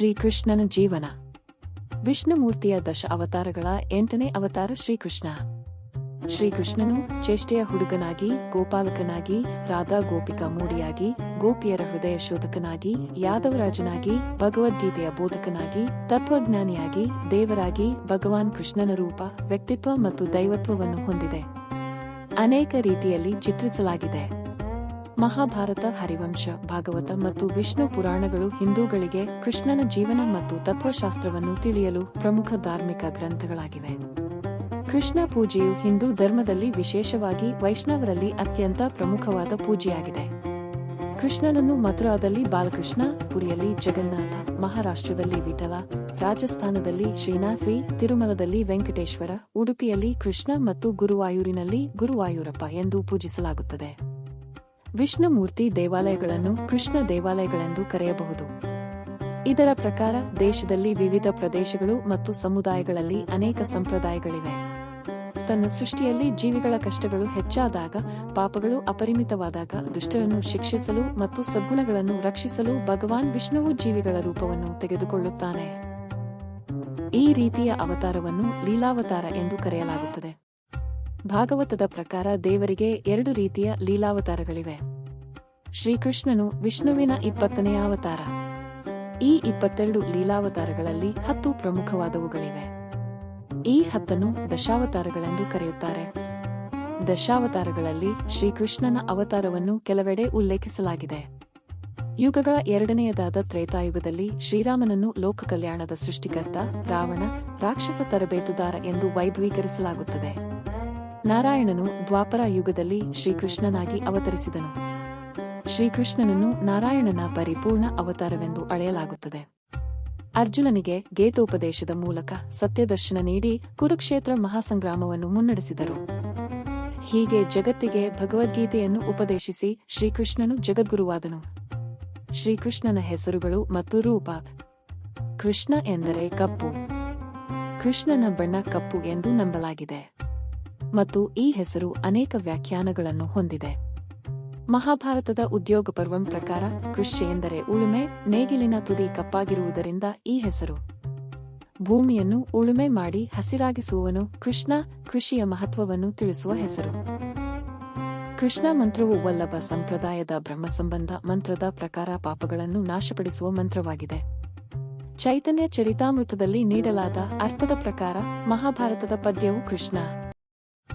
ಶ್ರೀಕೃಷ್ಣನ ಜೀವನ. ವಿಷ್ಣುಮೂರ್ತಿಯ ದಶ ಅವತಾರಗಳ ಎಂಟನೇ ಅವತಾರ ಶ್ರೀಕೃಷ್ಣ. ಶ್ರೀಕೃಷ್ಣನು ಚೇಷ್ಟೆಯ ಹುಡುಗನಾಗಿ, ಗೋಪಾಲಕನಾಗಿ, ರಾಧಾ ಗೋಪಿಕಾ ಮೂಡಿಯಾಗಿ, ಗೋಪಿಯರ ಹೃದಯ ಶೋಧಕನಾಗಿ, ಯಾದವರಾಜನಾಗಿ, ಭಗವದ್ಗೀತೆಯ ಬೋಧಕನಾಗಿ, ತತ್ವಜ್ಞಾನಿಯಾಗಿ, ದೇವರಾಗಿ ಭಗವಾನ್ ಕೃಷ್ಣನ ರೂಪ, ವ್ಯಕ್ತಿತ್ವ ಮತ್ತು ದೈವತ್ವವನ್ನು ಹೊಂದಿದೆ. ಅನೇಕ ರೀತಿಯಲ್ಲಿ ಚಿತ್ರಿಸಲಾಗಿದೆ. ಮಹಾಭಾರತ, ಹರಿವಂಶ, ಭಾಗವತ ಮತ್ತು ವಿಷ್ಣು ಪುರಾಣಗಳು ಹಿಂದೂಗಳಿಗೆ ಕೃಷ್ಣನ ಜೀವನ ಮತ್ತು ತತ್ವಶಾಸ್ತ್ರವನ್ನು ತಿಳಿಯಲು ಪ್ರಮುಖ ಧಾರ್ಮಿಕ ಗ್ರಂಥಗಳಾಗಿವೆ. ಕೃಷ್ಣ ಪೂಜೆಯು ಹಿಂದೂ ಧರ್ಮದಲ್ಲಿ ವಿಶೇಷವಾಗಿ ವೈಷ್ಣವರಲ್ಲಿ ಅತ್ಯಂತ ಪ್ರಮುಖವಾದ ಪೂಜೆಯಾಗಿದೆ. ಕೃಷ್ಣನನ್ನು ಮಥುರಾದಲ್ಲಿ ಬಾಲಕೃಷ್ಣ, ಪುರಿಯಲ್ಲಿ ಜಗನ್ನಾಥ, ಮಹಾರಾಷ್ಟ್ರದಲ್ಲಿ ವಿಠಲ, ರಾಜಸ್ಥಾನದಲ್ಲಿ ಶ್ರೀನಾಥ್ವಿ, ತಿರುಮಲದಲ್ಲಿ ವೆಂಕಟೇಶ್ವರ, ಉಡುಪಿಯಲ್ಲಿ ಕೃಷ್ಣ ಮತ್ತು ಗುರುವಾಯೂರಿನಲ್ಲಿ ಗುರುವಾಯೂರಪ್ಪ ಎಂದು ಪೂಜಿಸಲಾಗುತ್ತದೆ. ವಿಷ್ಣುಮೂರ್ತಿ ದೇವಾಲಯಗಳನ್ನು ಕೃಷ್ಣ ದೇವಾಲಯಗಳೆಂದು ಕರೆಯಬಹುದು. ಇದರ ಪ್ರಕಾರ ದೇಶದಲ್ಲಿ ವಿವಿಧ ಪ್ರದೇಶಗಳು ಮತ್ತು ಸಮುದಾಯಗಳಲ್ಲಿ ಅನೇಕ ಸಂಪ್ರದಾಯಗಳಿವೆ. ತನ್ನ ಸೃಷ್ಟಿಯಲ್ಲಿ ಜೀವಿಗಳ ಕಷ್ಟಗಳು ಹೆಚ್ಚಾದಾಗ, ಪಾಪಗಳು ಅಪರಿಮಿತವಾದಾಗ ದುಷ್ಟರನ್ನು ಶಿಕ್ಷಿಸಲು ಮತ್ತು ಸದ್ಗುಣಗಳನ್ನು ರಕ್ಷಿಸಲು ಭಗವಾನ್ ವಿಷ್ಣುವು ಜೀವಿಗಳ ರೂಪವನ್ನು ತೆಗೆದುಕೊಳ್ಳುತ್ತಾನೆ. ಈ ರೀತಿಯ ಅವತಾರವನ್ನು ಲೀಲಾವತಾರ ಎಂದು ಕರೆಯಲಾಗುತ್ತದೆ. ಭಾಗವತದ ಪ್ರಕಾರ ದೇವರಿಗೆ ಎರಡು ರೀತಿಯ ಲೀಲಾವತಾರಗಳಿವೆ. ಶ್ರೀಕೃಷ್ಣನು ವಿಷ್ಣುವಿನ ಇಪ್ಪತ್ತನೆಯ ಅವತಾರ. ಈ ಇಪ್ಪತ್ತೆರಡು ಲೀಲಾವತಾರಗಳಲ್ಲಿ ಹತ್ತು ಪ್ರಮುಖವಾದವುಗಳಿವೆ. ಈ ಹತ್ತನ್ನು ದಶಾವತಾರಗಳೆಂದು ಕರೆಯುತ್ತಾರೆ. ದಶಾವತಾರಗಳಲ್ಲಿ ಶ್ರೀಕೃಷ್ಣನ ಅವತಾರವನ್ನು ಕೆಲವೆಡೆ ಉಲ್ಲೇಖಿಸಲಾಗಿದೆ. ಯುಗಗಳ ಎರಡನೆಯದಾದ ತ್ರೇತಾಯುಗದಲ್ಲಿ ಶ್ರೀರಾಮನನ್ನು ಲೋಕ ಕಲ್ಯಾಣದ ಸೃಷ್ಟಿಕರ್ತ, ರಾವಣ, ರಾಕ್ಷಸ ತರಬೇತುದಾರ ಎಂದು ವೈಭವೀಕರಿಸಲಾಗುತ್ತದೆ. ನಾರಾಯಣನು ದ್ವಾಪರ ಯುಗದಲ್ಲಿ ಶ್ರೀಕೃಷ್ಣನಾಗಿ ಅವತರಿಸಿದನು. ಶ್ರೀಕೃಷ್ಣನನ್ನು ನಾರಾಯಣನ ಪರಿಪೂರ್ಣ ಅವತಾರವೆಂದು ಅಳೆಯಲಾಗುತ್ತದೆ. ಅರ್ಜುನನಿಗೆ ಗೇತೋಪದೇಶದ ಮೂಲಕ ಸತ್ಯದರ್ಶನ ನೀಡಿ ಕುರುಕ್ಷೇತ್ರ ಮಹಾಸಂಗ್ರಾಮವನ್ನು ಮುನ್ನಡೆಸಿದರು. ಹೀಗೆ ಜಗತ್ತಿಗೆ ಭಗವದ್ಗೀತೆಯನ್ನು ಉಪದೇಶಿಸಿ ಶ್ರೀಕೃಷ್ಣನು ಜಗದ್ಗುರುವಾದನು. ಶ್ರೀಕೃಷ್ಣನ ಹೆಸರುಗಳು ಮತ್ತು ರೂಪ. ಕೃಷ್ಣ ಎಂದರೆ ಕಪ್ಪು. ಕೃಷ್ಣನ ಬಣ್ಣ ಕಪ್ಪು ಎಂದು ನಂಬಲಾಗಿದೆ. ಮತ್ತು ಈ ಹೆಸರು ಅನೇಕ ವ್ಯಾಖ್ಯಾನಗಳನ್ನು ಹೊಂದಿದೆ. ಮಹಾಭಾರತದ ಉದ್ಯೋಗ ಪರ್ವಂ ಪ್ರಕಾರ ಕೃಷಿ ಎಂದರೆ ಉಳುಮೆ, ನೇಗಿಲಿನ ತುದಿ ಕಪ್ಪಾಗಿರುವುದರಿಂದ ಈ ಹೆಸರು. ಭೂಮಿಯನ್ನು ಉಳುಮೆ ಮಾಡಿ ಹಸಿರಾಗಿಸುವವನು ಕೃಷ್ಣ, ಕೃಷಿಯ ಮಹತ್ವವನ್ನು ತಿಳಿಸುವ ಹೆಸರು. ಕೃಷ್ಣ ಮಂತ್ರವು ವಲ್ಲಭ ಸಂಪ್ರದಾಯದ ಬ್ರಹ್ಮ ಸಂಬಂಧ ಮಂತ್ರದ ಪ್ರಕಾರ ಪಾಪಗಳನ್ನು ನಾಶಪಡಿಸುವ ಮಂತ್ರವಾಗಿದೆ. ಚೈತನ್ಯ ಚರಿತಾಮೃತದಲ್ಲಿ ನೀಡಲಾದ ಅರ್ಥದ ಪ್ರಕಾರ ಮಹಾಭಾರತದ ಪದ್ಯವು ಕೃಷ್ಣ.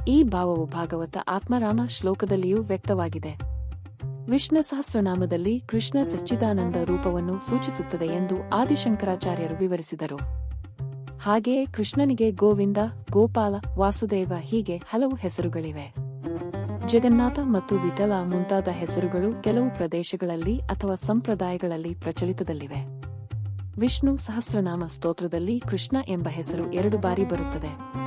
ಈ ಭಾವವು ಭಾಗವತ ಆತ್ಮರಾಮ ಶ್ಲೋಕದಲ್ಲಿಯೂ ವ್ಯಕ್ತವಾಗಿದೆ. ವಿಷ್ಣು ಸಹಸ್ರನಾಮದಲ್ಲಿ ಕೃಷ್ಣ ಸಚ್ಚಿದಾನಂದ ರೂಪವನ್ನು ಸೂಚಿಸುತ್ತದೆ ಎಂದು ಆದಿಶಂಕರಾಚಾರ್ಯರು ವಿವರಿಸಿದರು. ಹಾಗೆಯೇ ಕೃಷ್ಣನಿಗೆ ಗೋವಿಂದ, ಗೋಪಾಲ, ವಾಸುದೇವ ಹೀಗೆ ಹಲವು ಹೆಸರುಗಳಿವೆ. ಜಗನ್ನಾಥ ಮತ್ತು ವಿಠಲ ಮುಂತಾದ ಹೆಸರುಗಳು ಕೆಲವು ಪ್ರದೇಶಗಳಲ್ಲಿ ಅಥವಾ ಸಂಪ್ರದಾಯಗಳಲ್ಲಿ ಪ್ರಚಲಿತದಲ್ಲಿವೆ. ವಿಷ್ಣು ಸಹಸ್ರನಾಮ ಸ್ತೋತ್ರದಲ್ಲಿ ಕೃಷ್ಣ ಎಂಬ ಹೆಸರು ಎರಡು ಬಾರಿ ಬರುತ್ತದೆ.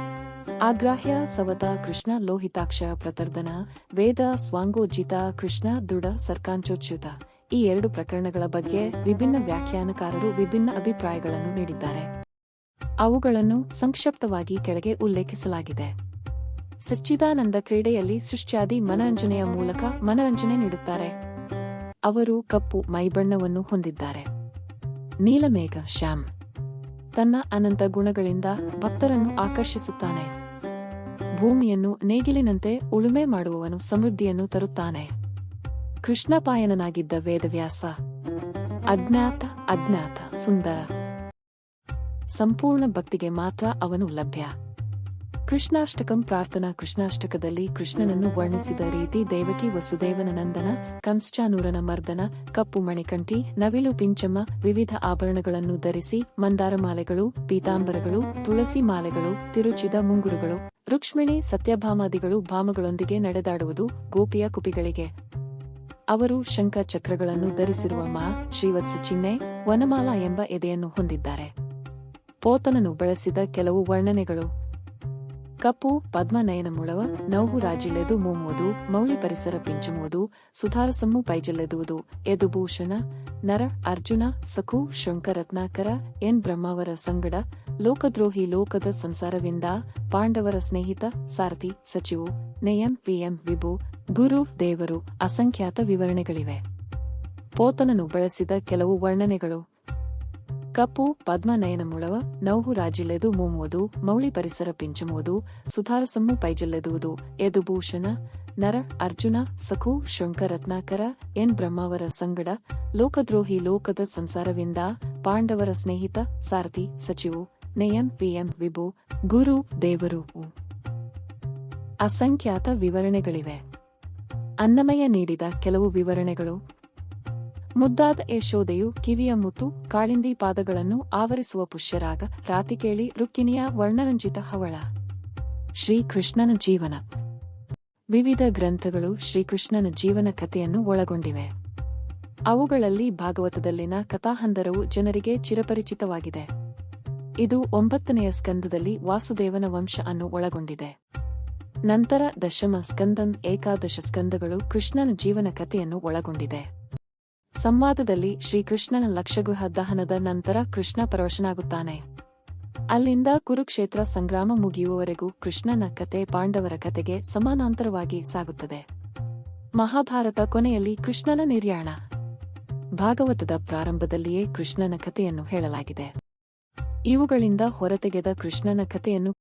ಆಗ್ರಾಹ್ಯ ಸವತ ಕೃಷ್ಣ ಲೋಹಿತಾಕ್ಷ ಪ್ರತರ್ದನ, ವೇದ ಸ್ವಾಂಗೋಜಿತ ಕೃಷ್ಣ ದೃಢ ಸರ್ಕಾಂಚೋಚ್ಯುತ. ಈ ಎರಡು ಪ್ರಕರಣಗಳ ಬಗ್ಗೆ ವಿಭಿನ್ನ ವ್ಯಾಖ್ಯಾನಕಾರರು ವಿಭಿನ್ನ ಅಭಿಪ್ರಾಯಗಳನ್ನು ನೀಡಿದ್ದಾರೆ. ಅವುಗಳನ್ನು ಸಂಕ್ಷಿಪ್ತವಾಗಿ ಕೆಳಗೆ ಉಲ್ಲೇಖಿಸಲಾಗಿದೆ. ಸಚ್ಚಿದಾನಂದ ಕ್ರೀಡೆಯಲ್ಲಿ ಸೃಷ್ಟ್ಯಾದಿ ಮನರಂಜನೆಯ ಮೂಲಕ ಮನರಂಜನೆ ನೀಡುತ್ತಾರೆ. ಅವರು ಕಪ್ಪು ಮೈಬಣ್ಣವನ್ನು ಹೊಂದಿದ್ದಾರೆ. ನೀಲಮೇಘ ಶ್ಯಾಮ್ ತನ್ನ ಅನಂತ ಗುಣಗಳಿಂದ ಭಕ್ತರನ್ನು ಆಕರ್ಷಿಸುತ್ತಾನೆ. ಭೂಮಿಯನ್ನು ನೇಗಿಲಿನಂತೆ ಉಳುಮೆ ಮಾಡುವವನು ಸಮೃದ್ಧಿಯನ್ನು ತರುತ್ತಾನೆ. ಕೃಷ್ಣಪಾಯನನಾಗಿದ್ದ ವೇದವ್ಯಾಸ. ಅಜ್ಞಾತ ಅಜ್ಞಾತ, ಸುಂದರ. ಸಂಪೂರ್ಣ ಭಕ್ತಿಗೆ ಮಾತ್ರ ಅವನು ಲಭ್ಯ. ಕೃಷ್ಣಾಷ್ಟಕಂ ಪ್ರಾರ್ಥನಾ ಕೃಷ್ಣಾಷ್ಟಕದಲ್ಲಿ ಕೃಷ್ಣನನ್ನು ವರ್ಣಿಸಿದ ರೀತಿ ದೇವಕಿ ವಸುದೇವನ ನಂದನ, ಕಂಸ್ಚಾನೂರನ ಮರ್ದನ, ಕಪ್ಪು ಮಣಿಕಂಠಿ, ನವಿಲು ಪಿಂಚಮ್ಮ ವಿವಿಧ ಆಭರಣಗಳನ್ನು ಧರಿಸಿ ಮಂದಾರ ಮಾಲೆಗಳು ಪೀತಾಂಬರಗಳು, ತುಳಸಿ ಮಾಲೆಗಳು, ತಿರುಚಿದ ಮುಂಗುರುಗಳು, ರುಕ್ಷ್ಮಿಣಿ ಸತ್ಯಭಾಮಾದಿಗಳು ಭಾಮಗಳೊಂದಿಗೆ ನಡೆದಾಡುವುದು ಗೋಪಿಯ ಕುಪಿಗಳಿಗೆ. ಅವರು ಶಂಖ ಚಕ್ರಗಳನ್ನು ಧರಿಸಿರುವ ಮಾ ಶ್ರೀವತ್ಸ ಚಿಹ್ನೆ ವನಮಾಲಾ ಎಂಬ ಎದೆಯನ್ನು ಹೊಂದಿದ್ದಾರೆ. ಪೋತನನು ಬಳಸಿದ ಕೆಲವು ವರ್ಣನೆಗಳು. ಕಪ್ಪು, ಪದ್ಮನಯನ ಮುಳವ ನೌಹು ರಾಜಿಲೆದು ಮೂಮುವುದು, ಮೌಳಿ ಪರಿಸರ ಪಿಂಚುವುದು ಸುಧಾರಸಮ್ಮು ಎದು ಭೂಷಣ ನರ, ಅರ್ಜುನ, ಸಖು, ಶಂಕರತ್ನಾಕರ, ಎನ್ ಬ್ರಹ್ಮಾವರ ಸಂಗಡ, ಲೋಕದ್ರೋಹಿ ಲೋಕದ ಸಂಸಾರವಿಂದ, ಪಾಂಡವರ ಸ್ನೇಹಿತ, ಸಾರಥಿ, ಸಚಿವು, ನೆಯಂ ಪಿಎಂ ವಿಭು, ಗುರು, ದೇವರು, ಅಸಂಖ್ಯಾತ ವಿವರಣೆಗಳಿವೆ. ಪೋತನನು ಬಳಸಿದ ಕೆಲವು ವರ್ಣನೆಗಳು. ಕಪ್ಪು ಪದ್ಮನಯನ ಮುಳವ ನೌಹು ರಾಜಿಲೆದು ಮೂಮುವುದು, ಮೌಳಿ ಪರಿಸರ ಪಿಂಚಮುವುದು ಸುಧಾರಸಮ್ಮು ಪೈಜಲ್ಲೆದುವುದು ಯದುಭೂಷಣ, ನರ, ಅರ್ಜುನ, ಸಖು ಶಂಕರತ್ನಾಕರ ಎನ್ ಬ್ರಹ್ಮಾವರ ಸಂಗಡ, ಲೋಕದ್ರೋಹಿ ಲೋಕದ ಸಂಸಾರವಿಂದ, ಪಾಂಡವರ ಸ್ನೇಹಿತ, ಸಾರಥಿ, ಸಚಿವು, ನೆಯಂ ಪಿಎಂ ವಿಭು, ಗುರು, ದೇವರು ಅಸಂಖ್ಯಾತ ವಿವರಣೆಗಳಿವೆ. ಅನ್ನಮಯ ನೀಡಿದ ಕೆಲವು ವಿವರಣೆಗಳು ಮುದ್ದಾದ ಯಶೋದೆಯು ಕಿವಿಯ ಮುತ್ತು, ಕಾಳಿಂದಿ ಪಾದಗಳನ್ನು ಆವರಿಸುವ ಪುಷ್ಯರಾಗ ರಾತಿಕೇಳಿ ರುಕ್ಕಿಣಿಯ ವರ್ಣರಂಜಿತ ಹವಳ. ಶ್ರೀಕೃಷ್ಣನ ಜೀವನ. ವಿವಿಧ ಗ್ರಂಥಗಳು ಶ್ರೀಕೃಷ್ಣನ ಜೀವನ ಕಥೆಯನ್ನು ಒಳಗೊಂಡಿವೆ. ಅವುಗಳಲ್ಲಿ ಭಾಗವತದಲ್ಲಿನ ಕಥಾಹಂದರವು ಜನರಿಗೆ ಚಿರಪರಿಚಿತವಾಗಿದೆ. ಇದು ಒಂಬತ್ತನೆಯ ಸ್ಕಂದದಲ್ಲಿ ವಾಸುದೇವನ ವಂಶ ಅನ್ನು ಒಳಗೊಂಡಿದೆ. ನಂತರ ದಶಮ ಸ್ಕಂದಂ ಏಕಾದಶ ಸ್ಕಂದಗಳು ಕೃಷ್ಣನ ಜೀವನ ಕಥೆಯನ್ನು ಒಳಗೊಂಡಿದೆ. ಸಂವಾದದಲ್ಲಿ ಶ್ರೀಕೃಷ್ಣನ ಲಕ್ಷಗೃಹ ದಹನದ ನಂತರ ಕೃಷ್ಣ ಪರವಶನಾಗುತ್ತಾನೆ. ಅಲ್ಲಿಂದ ಕುರುಕ್ಷೇತ್ರ ಸಂಗ್ರಾಮ ಮುಗಿಯುವವರೆಗೂ ಕೃಷ್ಣನ ಕತೆ ಪಾಂಡವರ ಕತೆಗೆ ಸಮಾನಾಂತರವಾಗಿ ಸಾಗುತ್ತದೆ. ಮಹಾಭಾರತ ಕೊನೆಯಲ್ಲಿ ಕೃಷ್ಣನ ನಿರ್ಯಾಣ. ಭಾಗವತದ ಪ್ರಾರಂಭದಲ್ಲಿಯೇ ಕೃಷ್ಣನ ಕಥೆಯನ್ನು ಹೇಳಲಾಗಿದೆ. ಇವುಗಳಿಂದ ಹೊರತೆಗೆದ ಕೃಷ್ಣನ ಕಥೆಯನ್ನು